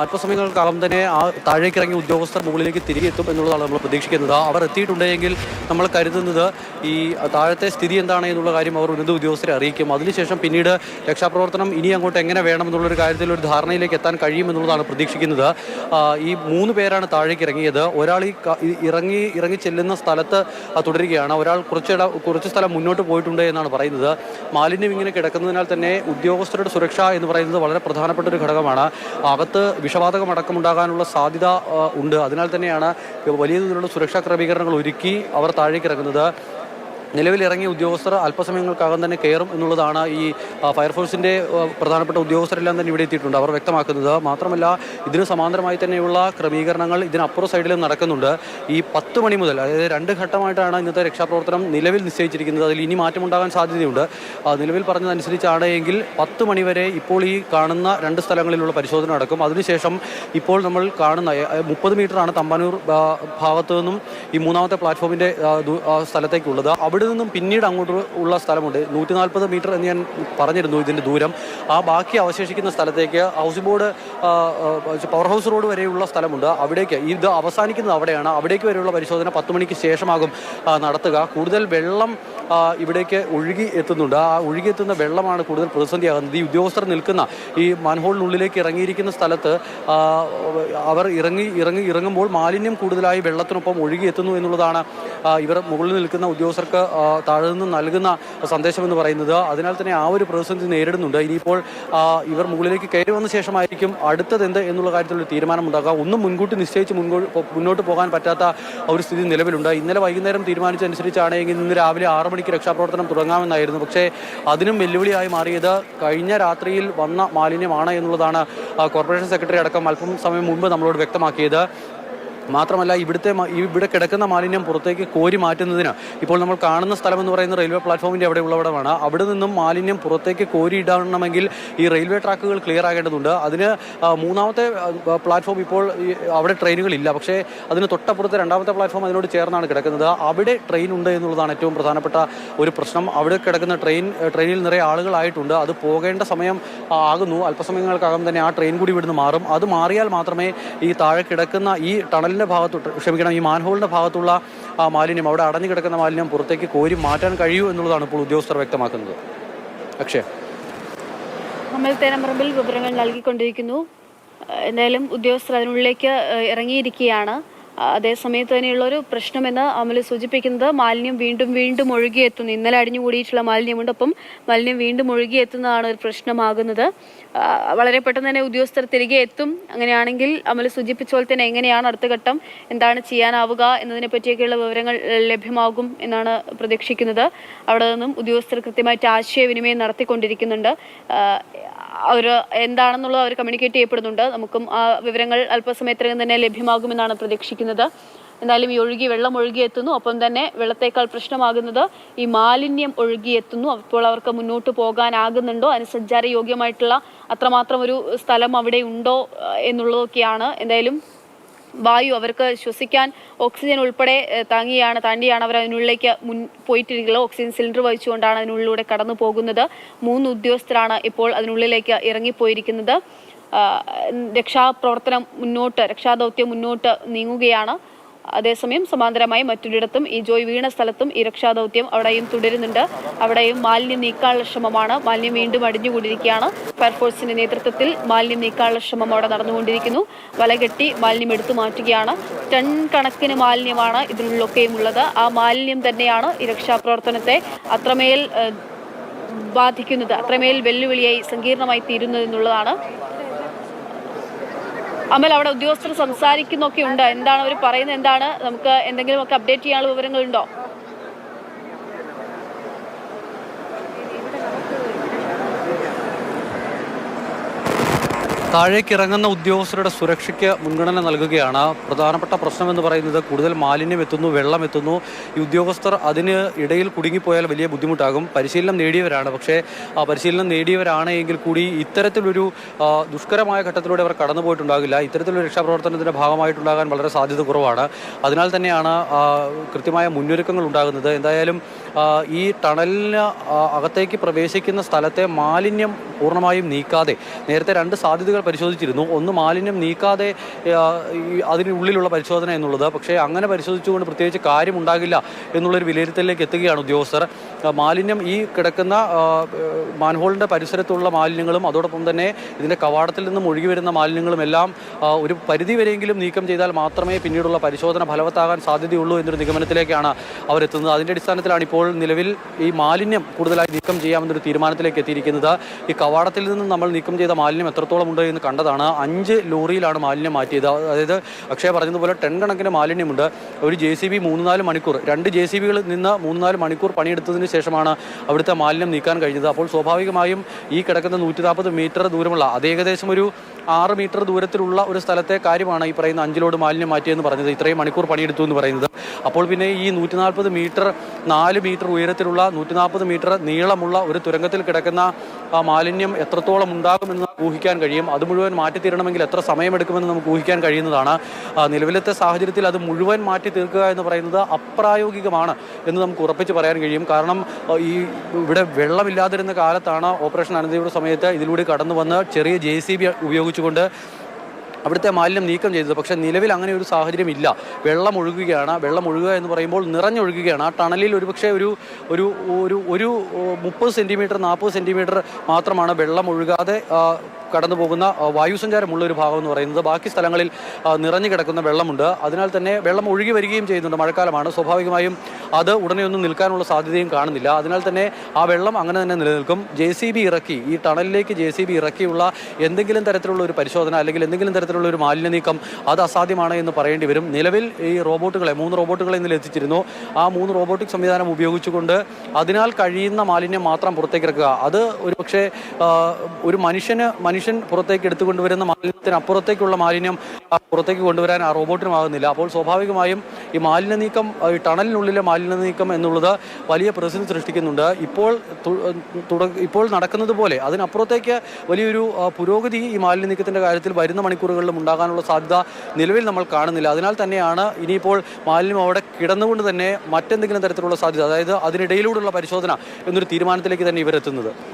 അല്പസമയങ്ങൾക്കകം തന്നെ ആ താഴേക്ക് ഇറങ്ങിയ ഉദ്യോഗസ്ഥർ മുകളിലേക്ക് തിരികെ എത്തും എന്നുള്ളതാണ് നമ്മൾ പ്രതീക്ഷിക്കുന്നത്. അവർ എത്തിയിട്ടുണ്ടെങ്കിൽ നമ്മൾ കരുതുന്നത് ഈ താഴത്തെ സ്ഥിതി എന്താണ് എന്നുള്ള കാര്യം അവർ ഉന്നത ഉദ്യോഗസ്ഥരെ അറിയിക്കും. അതിനുശേഷം പിന്നീട് രക്ഷാപ്രവർത്തനം ഇനി അങ്ങോട്ട് എങ്ങനെ വേണം എന്നുള്ളൊരു കാര്യത്തിൽ ഒരു ധാരണയിലേക്ക് എത്താൻ കഴിയുമെന്നുള്ളതാണ് പ്രതീക്ഷിക്കുന്നത്. ഈ മൂന്ന് പേരാണ് താഴേക്ക് ഇറങ്ങിയത് ഒരാൾ ഈ ഇറങ്ങി ഇറങ്ങി ചെല്ലുന്ന സ്ഥലത്ത് തുടരുകയാണ്. ഒരാൾ കുറച്ചിട കുറച്ച് സ്ഥലം മുന്നോട്ട് പോയിട്ടുണ്ട് എന്നാണ് പറയുന്നത്. മാലിന്യം ഇങ്ങനെ കിടക്കുന്നതിനാൽ തന്നെ ഉദ്യോഗസ്ഥരുടെ സുരക്ഷ എന്ന് പറയുന്നത് വളരെ പ്രധാനപ്പെട്ട ഒരു ഘടകമാണ്. അകത്ത് വിഷവാതകം അടക്കമുണ്ടാകാനുള്ള സാധ്യത ഉണ്ട്. അതിനാൽ തന്നെയാണ് വലിയ തോതിലുള്ള സുരക്ഷാ ക്രമീകരണങ്ങൾ ഒരുക്കി അവർ താഴേക്ക് ഇറങ്ങുന്നത് നിലവിൽ ഇറങ്ങിയ ഉദ്യോഗസ്ഥർ അല്പസമയങ്ങൾക്കകം തന്നെ കയറും എന്നുള്ളതാണ് ഈ ഫയർഫോഴ്സിന്റെ പ്രധാനപ്പെട്ട ഉദ്യോഗസ്ഥരെല്ലാം തന്നെ ഇവിടെ എത്തിയിട്ടുണ്ട്. അവർ വ്യക്തമാക്കുന്നത് മാത്രമല്ല ഇതിന് സമാന്തരമായി തന്നെയുള്ള ക്രമീകരണങ്ങൾ ഇതിനപ്പുറം സൈഡിലും നടക്കുന്നുണ്ട്. ഈ പത്ത് മണി മുതൽ അതായത് രണ്ട് ഘട്ടമായിട്ടാണ് ഇന്നത്തെ രക്ഷാപ്രവർത്തനം നിലവിൽ നിശ്ചയിച്ചിരിക്കുന്നത്. അതിൽ ഇനി മാറ്റമുണ്ടാകാൻ സാധ്യതയുണ്ട്. നിലവിൽ പറഞ്ഞതനുസരിച്ചാണ് എങ്കിൽ പത്ത് മണിവരെ ഇപ്പോൾ ഈ കാണുന്ന രണ്ട് സ്ഥലങ്ങളിലുള്ള പരിശോധന നടക്കും. അതിനുശേഷം ഇപ്പോൾ നമ്മൾ കാണുന്ന മുപ്പത് മീറ്ററാണ് തമ്പാനൂർ ഭാഗത്തു നിന്നും ഈ മൂന്നാമത്തെ പ്ലാറ്റ്ഫോമിന്റെ സ്ഥലത്തേക്കുള്ളത്. അവിടെ നിന്നും പിന്നീട് അങ്ങോട്ട് ഉള്ള സ്ഥലമുണ്ട്. നൂറ്റി നാൽപ്പത് മീറ്റർ എന്ന് ഞാൻ പറഞ്ഞിരുന്നു ഇതിന്റെ ദൂരം. ആ ബാക്കി അവശേഷിക്കുന്ന സ്ഥലത്തേക്ക് house board power house road വരെയുള്ള സ്ഥലമുണ്ട്. അവിടേക്ക് ഇത് അവസാനിക്കുന്നത് അവിടെയാണ്. അവിടേക്ക് വരെയുള്ള പരിശോധന പത്ത് മണിക്ക് ശേഷമാകും നടത്തുക. കൂടുതൽ വെള്ളം ഇവിടേക്ക് ഒഴുകി എത്തുന്നുണ്ട്. ആ ഒഴുകി എത്തുന്ന വെള്ളമാണ് കൂടുതൽ പ്രതിസന്ധിയാകുന്നത്. ഈ ഉദ്യോഗസ്ഥർ നിൽക്കുന്ന ഈ മാൻഹോളിനുള്ളിലേക്ക് ഇറങ്ങിയിരിക്കുന്ന സ്ഥലത്ത് അവർ ഇറങ്ങി ഇറങ്ങി ഇറങ്ങുമ്പോൾ മാലിന്യം കൂടുതലായി വെള്ളത്തിനൊപ്പം ഒഴുകി എത്തുന്നു എന്നുള്ളതാണ് ഇവർ മുകളിൽ നിൽക്കുന്ന ഉദ്യോഗസ്ഥർക്ക് താഴെ നിന്ന് നൽകുന്ന സന്ദേശം എന്ന് പറയുന്നത് അതിനാൽ തന്നെ ആ ഒരു പ്രതിസന്ധി നേരിടുന്നുണ്ട്. ഇനിയിപ്പോൾ ഇവർ മുകളിലേക്ക് കയറി വന്ന ശേഷമായിരിക്കും അടുത്തത് എന്ത് എന്നുള്ള കാര്യത്തിലൊരു തീരുമാനം ഉണ്ടാക്കുക ഒന്നും മുൻകൂട്ടി നിശ്ചയിച്ച് മുന്നോട്ട് പോകാൻ പറ്റാത്ത ഒരു സ്ഥിതി നിലവിലുണ്ട്. ഇന്നലെ വൈകുന്നേരം തീരുമാനിച്ചതനുസരിച്ചാണെങ്കിൽ ഇന്ന് രാവിലെ ആറ് മണിക്ക് രക്ഷാപ്രവർത്തനം തുടങ്ങാമെന്നായിരുന്നു. പക്ഷേ അതിനും വെല്ലുവിളിയായി മാറിയത് കഴിഞ്ഞ രാത്രിയിൽ വന്ന മാലിന്യമാണ് എന്നുള്ളതാണ് കോർപ്പറേഷൻ സെക്രട്ടറി അടക്കം അല്പം സമയം മുമ്പ് നമ്മളോട് വ്യക്തമാക്കിയത്. മാത്രമല്ല ഇവിടുത്തെ ഇവിടെ കിടക്കുന്ന മാലിന്യം പുറത്തേക്ക് കോരി മാറ്റുന്നതിന് ഇപ്പോൾ നമ്മൾ കാണുന്ന സ്ഥലം എന്ന് പറയുന്ന റെയിൽവേ പ്ലാറ്റ്ഫോമിന്റെ അവിടെ ഉള്ളവിടമാണ്. അവിടെ നിന്നും മാലിന്യം പുറത്തേക്ക് കോരി ഇടണമെങ്കിൽ ഈ റെയിൽവേ ട്രാക്കുകൾ ക്ലിയർ ആകേണ്ടതുണ്ട്. അതിന് മൂന്നാമത്തെ പ്ലാറ്റ്ഫോം ഇപ്പോൾ അവിടെ ട്രെയിനുകളില്ല. പക്ഷേ അതിന് തൊട്ടപ്പുറത്തെ രണ്ടാമത്തെ പ്ലാറ്റ്ഫോം അതിനോട് ചേർന്നാണ് കിടക്കുന്നത്. അവിടെ ട്രെയിൻ ഉണ്ട് എന്നുള്ളതാണ് ഏറ്റവും പ്രധാനപ്പെട്ട ഒരു പ്രശ്നം. അവിടെ കിടക്കുന്ന ട്രെയിൻ ട്രെയിനിൽ നിറയെ ആളുകളായിട്ടുണ്ട്. അത് പോകേണ്ട സമയം ആകുന്നു. അല്പസമയങ്ങൾക്കകം തന്നെ ആ ട്രെയിൻ കൂടി ഇവിടുന്ന് മാറും. അത് മാറിയാൽ മാത്രമേ ഈ താഴെ കിടക്കുന്ന ഈ ടണലിന്റെ ഭാഗത്തോട്ട് ക്ഷമിക്കണം ഈ മാൻഹോളിന്റെ ഭാഗത്തുള്ള ആ മാലിന്യം അവിടെ അടഞ്ഞു കിടക്കുന്ന മാലിന്യം പുറത്തേക്ക് കോരി മാറ്റാൻ കഴിയൂ എന്നുള്ളതാണ് ഇപ്പോൾ ഉദ്യോഗസ്ഥർ വ്യക്തമാക്കുന്നത്. അക്ഷയ. അമൽ വിവരങ്ങൾ നൽകിക്കൊണ്ടിരിക്കുന്നു. എന്തായാലും ഉദ്യോഗസ്ഥർ അതിനുള്ളിലേക്ക് ഇറങ്ങിയിരിക്കുകയാണ്. അതേസമയത്ത് തന്നെയുള്ള ഒരു പ്രശ്നമെന്ന് അമൽ സൂചിപ്പിക്കുന്നത് മാലിന്യം വീണ്ടും വീണ്ടും ഒഴുകിയെത്തുന്നു. ഇന്നലെ അടിഞ്ഞുകൂടിയിട്ടുള്ള മാലിന്യമുണ്ട് അപ്പം മാലിന്യം വീണ്ടും ഒഴുകിയെത്തുന്നതാണ് ഒരു പ്രശ്നമാകുന്നത്. വളരെ പെട്ടെന്ന് തന്നെ ഉദ്യോഗസ്ഥർ തിരികെ എത്തും. അങ്ങനെയാണെങ്കിൽ അമൽ സൂചിപ്പിച്ച പോലെ തന്നെ എങ്ങനെയാണ് അടുത്ത ഘട്ടം? എന്താണ് ചെയ്യാനാവുക? എന്നതിനെ പറ്റിയൊക്കെയുള്ള വിവരങ്ങൾ ലഭ്യമാകും എന്നാണ് പ്രതീക്ഷിക്കുന്നത്. അവിടെ നിന്നും ഉദ്യോഗസ്ഥർ കൃത്യമായിട്ട് ആശയവിനിമയം നടത്തിക്കൊണ്ടിരിക്കുന്നുണ്ട്. അവർ എന്താണെന്നുള്ളത് അവർ കമ്മ്യൂണിക്കേറ്റ് ചെയ്യപ്പെടുന്നുണ്ട്. നമുക്കും ആ വിവരങ്ങൾ അല്പസമയത്തിനകം തന്നെ ലഭ്യമാകുമെന്നാണ് പ്രതീക്ഷിക്കുന്നത്. എന്തായാലും ഈ ഒഴുകി വെള്ളം ഒഴുകിയെത്തുന്നു. ഒപ്പം തന്നെ വെള്ളത്തേക്കാൾ പ്രശ്നമാകുന്നത് ഈ മാലിന്യം ഒഴുകിയെത്തുന്നു. അപ്പോൾ അവർക്ക് മുന്നോട്ട് പോകാനാകുന്നുണ്ടോ? അതിന് സഞ്ചാര യോഗ്യമായിട്ടുള്ള അത്രമാത്രം ഒരു സ്ഥലം അവിടെ ഉണ്ടോ എന്നുള്ളതൊക്കെയാണ്. എന്തായാലും വായു അവർക്ക് ശ്വസിക്കാൻ ഓക്സിജൻ ഉൾപ്പെടെ താങ്ങിയാണ് താണ്ടിയാണ് അവർ അതിനുള്ളിലേക്ക് മുൻ പോയിട്ടിരിക്കുന്നത്. ഓക്സിജൻ സിലിണ്ടർ വഹിച്ചുകൊണ്ടാണ് അതിനുള്ളിലൂടെ കടന്നു പോകുന്നത്. മൂന്ന് ഉദ്യോഗസ്ഥരാണ് ഇപ്പോൾ അതിനുള്ളിലേക്ക് ഇറങ്ങിപ്പോയിരിക്കുന്നത്. രക്ഷാപ്രവർത്തനം മുന്നോട്ട് രക്ഷാദൗത്യം മുന്നോട്ട് നീങ്ങുകയാണ്. അതേസമയം സമാന്തരമായി മറ്റൊരിടത്തും ഈ ജോയ് വീണ സ്ഥലത്തും ഈ രക്ഷാദൗത്യം അവിടെയും തുടരുന്നുണ്ട്. അവിടെയും മാലിന്യം നീക്കാനുള്ള ശ്രമമാണ്. മാലിന്യം വീണ്ടും അടിഞ്ഞുകൂടിയിരിക്കുകയാണ്. ഫയർഫോഴ്സിന്റെ നേതൃത്വത്തിൽ മാലിന്യം നീക്കാനുള്ള ശ്രമം അവിടെ നടന്നുകൊണ്ടിരിക്കുന്നു. വലകെട്ടി മാലിന്യം എടുത്തു മാറ്റുകയാണ്. ടൺ കണക്കിന് മാലിന്യമാണ് ഇതിനുള്ളിലൊക്കെയും ഉള്ളത് ആ മാലിന്യം തന്നെയാണ് ഈ രക്ഷാപ്രവർത്തനത്തെ അത്രമേൽ ബാധിക്കുന്നത് അത്രമേൽ വെല്ലുവിളിയായി സങ്കീർണമായി തീരുന്നത് എന്നുള്ളതാണ് അമൽ അവിടെ ഉദ്യോഗസ്ഥർ സംസാരിക്കുന്നൊക്കെ ഉണ്ട്. എന്താണ് അവർ പറയുന്നത്? എന്താണ്? നമുക്ക് എന്തെങ്കിലുമൊക്കെ അപ്ഡേറ്റ് ചെയ്യാനുള്ള വിവരങ്ങളുണ്ടോ? താഴേക്ക് ഇറങ്ങുന്ന ഉദ്യോഗസ്ഥരുടെ സുരക്ഷയ്ക്ക് മുൻഗണന നൽകുകയാണ്. പ്രധാനപ്പെട്ട പ്രശ്നം എന്ന് പറയുന്നത് കൂടുതൽ മാലിന്യം എത്തുന്നു വെള്ളം എത്തുന്നു. ഈ ഉദ്യോഗസ്ഥർ അതിന് ഇടയിൽ കുടുങ്ങിപ്പോയാൽ വലിയ ബുദ്ധിമുട്ടാകും. പരിശീലനം നേടിയവരാണ്. പക്ഷേ ആ പരിശീലനം നേടിയവരാണ് എങ്കിൽ കൂടി ഇത്തരത്തിലൊരു ദുഷ്കരമായ ഘട്ടത്തിലൂടെ അവർ കടന്നു പോയിട്ടുണ്ടാകില്ല ഇത്തരത്തിലൊരു രക്ഷാപ്രവർത്തനത്തിന്റെ ഭാഗമായിട്ടുണ്ടാകാൻ വളരെ സാധ്യത കുറവാണ്. അതിനാൽ തന്നെയാണ് കൃത്യമായ മുന്നൊരുക്കങ്ങൾ ഉണ്ടാകുന്നത്. എന്തായാലും ഈ ടണലിന് അകത്തേക്ക് പ്രവേശിക്കുന്ന സ്ഥലത്തെ മാലിന്യം പൂർണമായും നീക്കാതെ നേരത്തെ രണ്ട് സാധ്യതകൾ പരിശോധിച്ചിരുന്നു. ഒന്ന് മാലിന്യം നീക്കാതെ അതിനുള്ളിലുള്ള പരിശോധന എന്നുള്ളത്. പക്ഷേ അങ്ങനെ പരിശോധിച്ചുകൊണ്ട് പ്രത്യേകിച്ച് കാര്യമുണ്ടാകില്ല എന്നുള്ളൊരു വിലയിരുത്തലിലേക്ക് എത്തുകയാണ് ഉദ്യോഗസ്ഥർ. മാലിന്യം ഈ കിടക്കുന്ന മാൻഹോളിന്റെ പരിസരത്തുള്ള മാലിന്യങ്ങളും അതോടൊപ്പം തന്നെ ഇതിന്റെ കവാടത്തിൽ നിന്ന് ഒഴുകി വരുന്ന മാലിന്യങ്ങളും എല്ലാം ഒരു പരിധി വരെയെങ്കിലും നീക്കം ചെയ്താൽ മാത്രമേ പിന്നീടുള്ള പരിശോധന ഫലവത്താകാൻ സാധ്യതയുള്ളൂ എന്നൊരു നിഗമനത്തിലേക്കാണ് അവരെത്തുന്നത് അതിന്റെ അടിസ്ഥാനത്തിലാണ് ഇപ്പോൾ നിലവിൽ ഈ മാലിന്യം കൂടുതലായി നീക്കം ചെയ്യാമെന്നൊരു തീരുമാനത്തിലേക്ക് എത്തിയിരിക്കുന്നത്. ഈ കവാടത്തിൽ നിന്ന് നമ്മൾ നീക്കം ചെയ്ത മാലിന്യം എത്രത്തോളം ഉണ്ട് എന്ന് കണ്ടതാണ്. അഞ്ച് ലോറിയിലാണ് മാലിന്യം മാറ്റിയത്. അതായത് അക്ഷയ പറഞ്ഞതുപോലെ ടെൻ കണക്കിന് മാലിന്യമുണ്ട്. ഒരു ജെ സി ബി മൂന്ന് നാല് മണിക്കൂർ. രണ്ട് ജെ സി ബികളിൽ നിന്ന് മൂന്ന് നാല് മണിക്കൂർ പണിയെടുത്തതിന് ശേഷമാണ് അവിടുത്തെ മാലിന്യം നീക്കാൻ കഴിഞ്ഞത്. അപ്പോൾ സ്വാഭാവികമായും ഈ കിടക്കുന്ന നൂറ്റി നാൽപ്പത് മീറ്റർ ദൂരമുള്ള അത് ഏകദേശം ഒരു ആറ് മീറ്റർ ദൂരത്തിലുള്ള ഒരു സ്ഥലത്തെ കാര്യമാണ് ഈ പറയുന്ന അഞ്ചിലോട് മാലിന്യം മാറ്റിയെന്ന് പറഞ്ഞത്. ഇത്രയും മണിക്കൂർ പണിയെടുത്തു എന്ന് പറയുന്നത്. അപ്പോൾ പിന്നെ ഈ നൂറ്റി നാൽപ്പത് മീറ്റർ നാല് മീറ്റർ ഉയരത്തിലുള്ള നൂറ്റി നാൽപ്പത് മീറ്റർ നീളമുള്ള ഒരു തുരങ്കത്തിൽ കിടക്കുന്ന ആ മാലിന്യം എത്രത്തോളം ഉണ്ടാകുമെന്ന് ഊഹിക്കാൻ കഴിയും. അത് മുഴുവൻ മാറ്റി തീരണമെങ്കിൽ എത്ര സമയമെടുക്കുമെന്ന് നമുക്ക് ഊഹിക്കാൻ കഴിയുന്നതാണ്. നിലവിലത്തെ സാഹചര്യത്തിൽ അത് മുഴുവൻ മാറ്റി തീർക്കുക എന്ന് പറയുന്നത് അപ്രായോഗികമാണ് എന്ന് നമുക്ക് ഉറപ്പിച്ച് പറയാൻ കഴിയും. കാരണം ഈ ഇവിടെ വെള്ളമില്ലാതിരുന്ന കാലത്താണ് ഓപ്പറേഷൻ അനന്തയുടെ സമയത്ത് ഇതിലൂടെ കടന്നു വന്ന് ചെറിയ ജെ സി ബി ഉപയോഗിച്ചുകൊണ്ട് അവിടുത്തെ മാലിന്യം നീക്കം ചെയ്തത്. പക്ഷേ നിലവിൽ അങ്ങനെ ഒരു സാഹചര്യം ഇല്ല. വെള്ളം ഒഴുകുകയാണ്. വെള്ളം ഒഴുകുക എന്ന് പറയുമ്പോൾ നിറഞ്ഞൊഴുകുകയാണ്. ആ ടണലിൽ ഒരുപക്ഷെ ഒരു ഒരു ഒരു ഒരു മുപ്പത് സെന്റിമീറ്റർ നാൽപ്പത് സെന്റിമീറ്റർ മാത്രമാണ് വെള്ളം ഒഴുകാതെ കടന്നു പോകുന്ന വായുസഞ്ചാരമുള്ള ഒരു ഭാഗം എന്ന് പറയുന്നത്. ബാക്കി സ്ഥലങ്ങളിൽ നിറഞ്ഞു കിടക്കുന്ന വെള്ളമുണ്ട്. അതിനാൽ തന്നെ വെള്ളം ഒഴുകി വരികയും ചെയ്യുന്നുണ്ട് മഴക്കാലമാണ്. സ്വാഭാവികമായും അത് ഉടനെ ഒന്നും നിൽക്കാനുള്ള സാധ്യതയും കാണുന്നില്ല. അതിനാൽ തന്നെ ആ വെള്ളം അങ്ങനെ തന്നെ നിലനിൽക്കും. ജെ ഇറക്കി ഈ ടണലിലേക്ക് ജെ ഇറക്കിയുള്ള എന്തെങ്കിലും തരത്തിലുള്ള ഒരു പരിശോധന അല്ലെങ്കിൽ എന്തെങ്കിലും തരത്തിലുള്ള ഒരു മാലിന്യ നീക്കം അത് അസാധ്യമാണ് എന്ന് പറയേണ്ടി വരും. നിലവിൽ ഈ റോബോട്ടുകളെ മൂന്ന് റോബോട്ടുകളെ ഇന്നലെ എത്തിച്ചിരുന്നു ആ മൂന്ന് റോബോട്ടിക് സംവിധാനം ഉപയോഗിച്ചുകൊണ്ട് അതിനാൽ കഴിയുന്ന മാലിന്യം മാത്രം പുറത്തേക്ക് ഇറക്കുക. അത് ഒരു പക്ഷേ ഒരു മനുഷ്യന് മനുഷ്യൻ പുറത്തേക്ക് എടുത്തുകൊണ്ടുവരുന്ന മാലിന്യത്തിനപ്പുറത്തേക്കുള്ള മാലിന്യം പുറത്തേക്ക് കൊണ്ടുവരാൻ ആ റോബോട്ടിനുമാകുന്നില്ല അപ്പോൾ സ്വാഭാവികമായും ഈ മാലിന്യ നീക്കം ഈ ടണലിനുള്ളിലെ മാലിന്യ നീക്കം എന്നുള്ളത് വലിയ പ്രതിസന്ധി സൃഷ്ടിക്കുന്നുണ്ട്. ഇപ്പോൾ ഇപ്പോൾ നടക്കുന്നത് പോലെ അതിനപ്പുറത്തേക്ക് വലിയൊരു പുരോഗതി ഈ മാലിന്യ നീക്കത്തിന്റെ കാര്യത്തിൽ വരുന്ന മണിക്കൂറുകളിലും ഉണ്ടാകാനുള്ള സാധ്യത നിലവിൽ നമ്മൾ കാണുന്നില്ല. അതിനാൽ തന്നെയാണ് ഇനിയിപ്പോൾ മാലിന്യം അവിടെ കിടന്നുകൊണ്ട് തന്നെ മറ്റെന്തെങ്കിലും തരത്തിലുള്ള സാധ്യത അതായത് അതിനിടയിലൂടെയുള്ള പരിശോധന എന്നൊരു തീരുമാനത്തിലേക്ക് തന്നെ ഇവരെത്തുന്നത്.